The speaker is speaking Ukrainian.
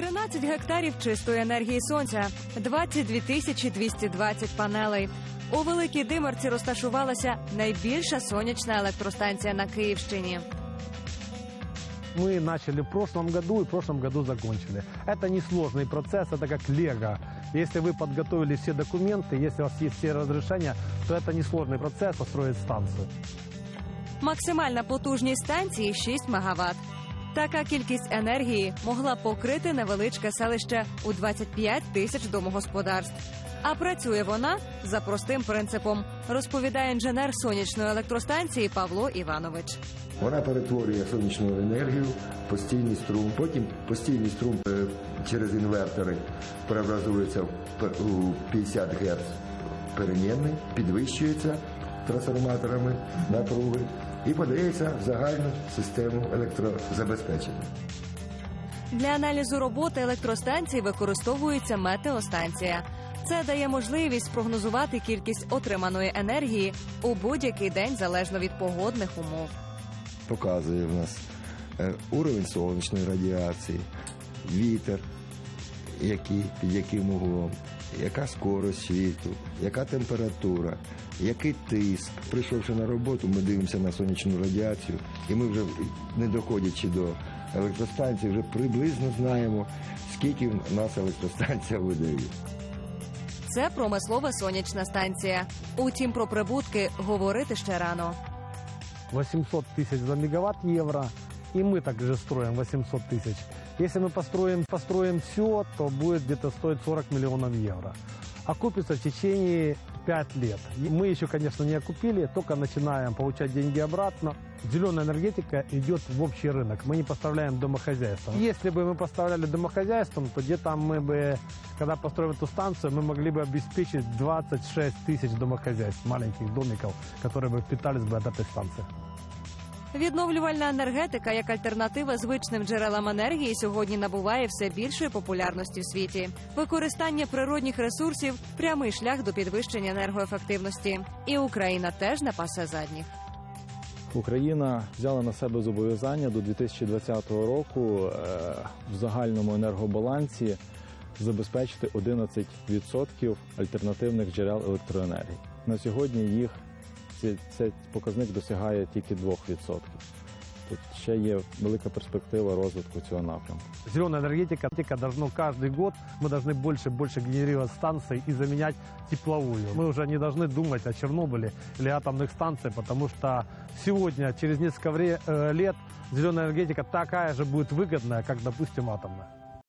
13 гектарів чистої енергії сонця, 22 тисячі 220 панелей. У Великій Димарці розташувалася найбільша сонячна електростанція на Київщині. Мы начали в прошлом году и в прошлом году закончили. Это несложный процесс, это как лего. Если вы подготовили все документы, если у вас есть все разрешения, то это несложный процесс построить станцию. Максимальна потужність станції 6 МВт. Така кількість енергії могла покрити невеличке селище у 25 тисяч домогосподарств. А працює вона за простим принципом, розповідає інженер сонячної електростанції Павло Іванович. Вона перетворює сонячну енергію в постійний струм. Потім постійний струм е, через інвертори преобразується у 50 Гц перемінний, підвищується трансформаторами напруги і подається в загальну систему електрозабезпечення. Для аналізу роботи електростанції використовується метеостанція. Це дає можливість спрогнозувати кількість отриманої енергії у будь-який день залежно від погодних умов. Показує в нас е, уровень сонячної радіації, вітер, який, під яким углом, яка скорость світу, яка температура, який тиск. Прийшовши на роботу, ми дивимося на сонячну радіацію, і ми вже не доходячи до електростанції, вже приблизно знаємо, скільки в нас електростанція видає. Це промислова сонячна станція. Утім, про прибутки говорити ще рано. 800 тысяч за мегаватт евро, и мы также строим 800 тысяч. Если мы построим, построим все, то будет где-то стоить 40 миллионов евро. Окупится в течение 5 лет. Мы еще, конечно, не окупили, только начинаем получать деньги обратно. Зеленая энергетика идет в общий рынок. Мы не поставляем домохозяйствам. Если бы мы поставляли домохозяйствам, то где-то мы бы, когда построим эту станцию, мы могли бы обеспечить 26 тысяч домохозяйств, маленьких домиков, которые бы питались бы от этой станции. Відновлювальна енергетика як альтернатива звичним джерелам енергії сьогодні набуває все більшої популярності в світі. Використання природних ресурсів прямий шлях до підвищення енергоефективності. І Україна теж не пасе задніх. Україна взяла на себе зобов'язання до 2020 року е, в загальному енергобалансі забезпечити 11% альтернативних джерел електроенергії. На сьогодні їх цей, цей показник досягає тільки 2%. Тут ще є велика перспектива розвитку цього напрямку. Зеленая энергетика энергетика должно каждый год мы должны больше и больше генерировать станций и заменять тепловую. Мы уже не должны думать о Чернобыле или атомных станциях, потому что сегодня, через несколько вре- э, лет, зеленая энергетика такая же будет выгодная, как, допустим, атомная.